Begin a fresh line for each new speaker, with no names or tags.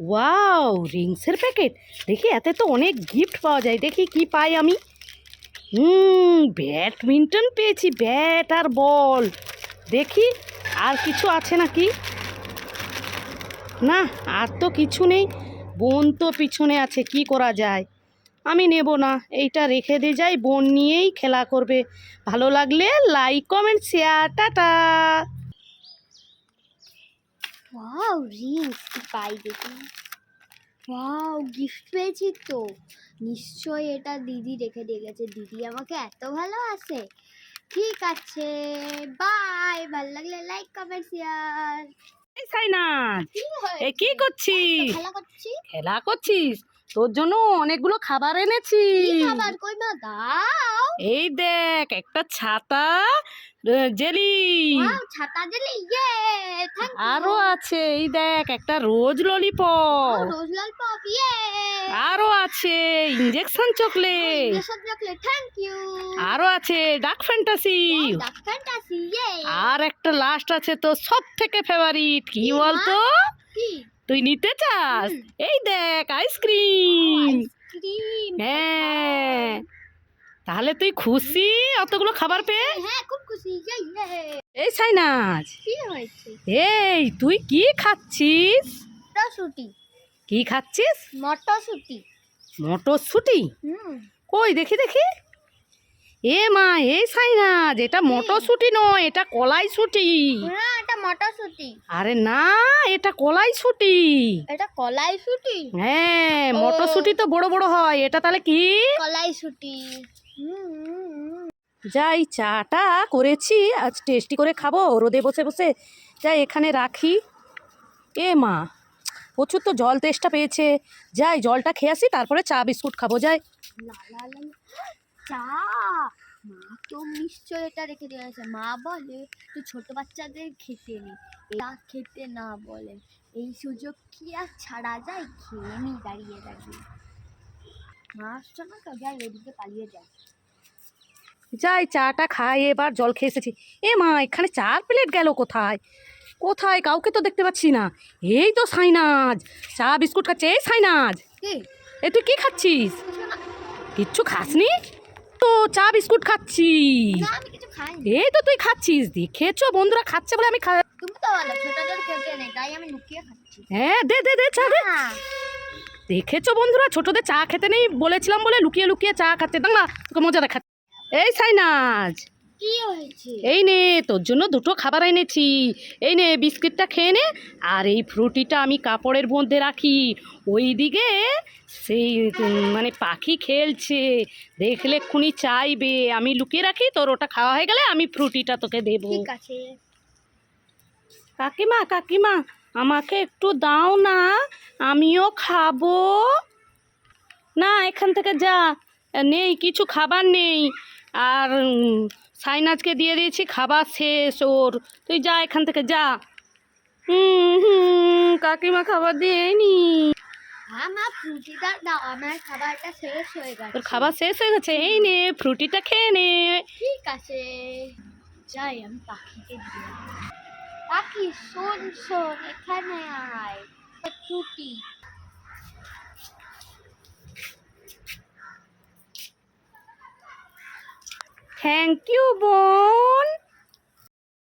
Wow, রিংসের packet? দেখি এতে তো অনেক গিফট পাওয়া যায়। দেখি কি পাই আমি। হুম, ব্যাডমিন্টন পেয়েছি, ব্যাট আর বল। দেখি, আর কিছু আছে নাকি? না, আর তো কিছু নেই। বোন তো পিছনে আছে, কি করা যায়? আমি নেব না, এইটা রেখে দিয়ে যাই বোন নিয়েই খেলা করবে। ভালো লাগলে like comment share tata.
Wow rings কি পাই দেখি। ওয়াও গিফট পেয়েছি তো। নিশ্চয়ই এটা দিদি রেখে দিয়ে গেছে। দিদি আমাকে এত ভালোবাসে। ঠিক আছে বাই ভালো লাগলে লাইক কমেন্ট শেয়ার কি
এ কি করছিস?
খেলা করছি।
খেলা করছিস? তোর জন্য অনেকগুলো খাবার এনেছি।
খাবার? কই মা দাও।
এই দেখ একটা ছাতা জেলি।
ছাতা দিলে ইয়ে
আরও আছে এই দেখ একটা রোজ ললিপপ
রোজ ইয়ে।
আরও আছে ইঞ্জেকশন চকলেট
এসব চকলেট থ্যাংক ইউ
আরও আছে ডাক ফ্যান্টাসি
ইয়ে।
আর একটা লাস্ট আছে তো সব থেকে ফেভারিট কি
কি
বলতো?
কি?
তুই নিতে চাস? এই দেখ আইসক্রিম।
আইসক্রিম
হ্যাঁ। তাহলে তুই খুশি? অতগুলো খাবার পেয়ে?
হ্যাঁ খুব খুশি। ইয়ে
এই সাইনাজ।
কি
এই তুই কি খাচ্ছিস?
মটরশুটি।
কি খাচ্ছিস?
মটরশুটি।
মটরশুঁটি? কই দেখি দেখি। এ মা এই সাইনাজ এটা মটরশুঁটি নয় এটা কলাইশুঁটি।
না এটা মটরশুটি।
আরে না এটা কলাইশুঁটি।
এটা কলাইশুটি?
হ্যাঁ। মটরশুঁটি তো বড় বড় হয় এটা তাহলে কি?
কলাইশুটি।
যাই চাটা করেছি আজ টেস্টি করে খাব রোদে বসে বসে। যাই এখানে রাখি। এ মা প্রচুর তো জল তেষ্টা পেয়েছে। যাই জলটা খেয়ে আসি তারপরে চা বিস্কুট খাব যাই।
চা মা তো নিশ্চয় এটা রেখে দিয়েছে মা বলে তুই ছোট বাচ্চাদের খেতে নে। এটা খেতে না বলে। এই সুযোগ কি আর ছাড়া যায়? খেয়ে নি দাঁড়িয়ে দাঁড়িয়ে। মা আসছে না তো যাই ওদিকে পালিয়ে যায়।
যাই চাটা খাই এবার জল খেয়ে এসেছি। এ মা এখানে চার প্লেট গেল কোথায়? কোথায়? কাউকে তো দেখতে পাচ্ছি না। এই তো সাইনাজ। চা বিস্কুট খাচ্ছে। এই সাইনাজ। এ তুই কি খাচ্ছিস? কিচ্ছু খাসনি? তো চা বিস্কুট খাচ্ছি।
আমি কিছু খাইনি।
এই তো তুই খাচ্ছিস। দেখেছ বন্ধুরা খাচ্ছে বলে আমি খা
তুমি তো বলো ছোটদের খেতে নেই তাই আমি লুকিয়ে খাচ্ছি।
হ্যাঁ দে দে দে চা দে।
হ্যাঁ।
দেখেছ বন্ধুরা ছোটদের চা খেতে নেই বলেছিলাম বলে লুকিয়ে লুকিয়ে চা খাচ্ছে। দেখ না তোকে মজা দেখাচ্ছে। এই সাইনাজ
কি হয়েছে?
এই নে তোর জন্য দুটো খাবার এনেছি। এই নে বিস্কিটটা খেয়ে নে। আর এই ফ্রুটিটা আমি কাপড়ের মধ্যে রাখি। ওই দিকে সেই মানে পাখি খেলছে। দেখলে এক্ষুনি চাইবে। আমি লুকিয়ে রাখি তোর ওটা খাওয়া হয়ে গেলে আমি ফ্রুটিটা তোকে দেবো।
ঠিক আছে।
কাকিমা কাকিমা আমাকে একটু দাও না। আমিও খাব। না এখান থেকে যা। নেই কিছু খাবার নেই। আর সাইনাজকে দিয়ে দিয়েছি খাবার শেষ ওর। তুই যা এখান থেকে যা। হুম হুম কাকিমা খাবার দিয়েনি
মা ফ্রুটিটা দাও আমার খাবারটা শেষ হয়ে গেছে।
তোর খাবার শেষ হয়ে গেছে? এই নে ফ্রুটিটা খেয়ে নে।
ঠিক আছে। যাই আমি পাখিকে দিয়ে পাখি শোন শোন এখানে আয়। ফ্রুটি।
থ্যাংক ইউ বোন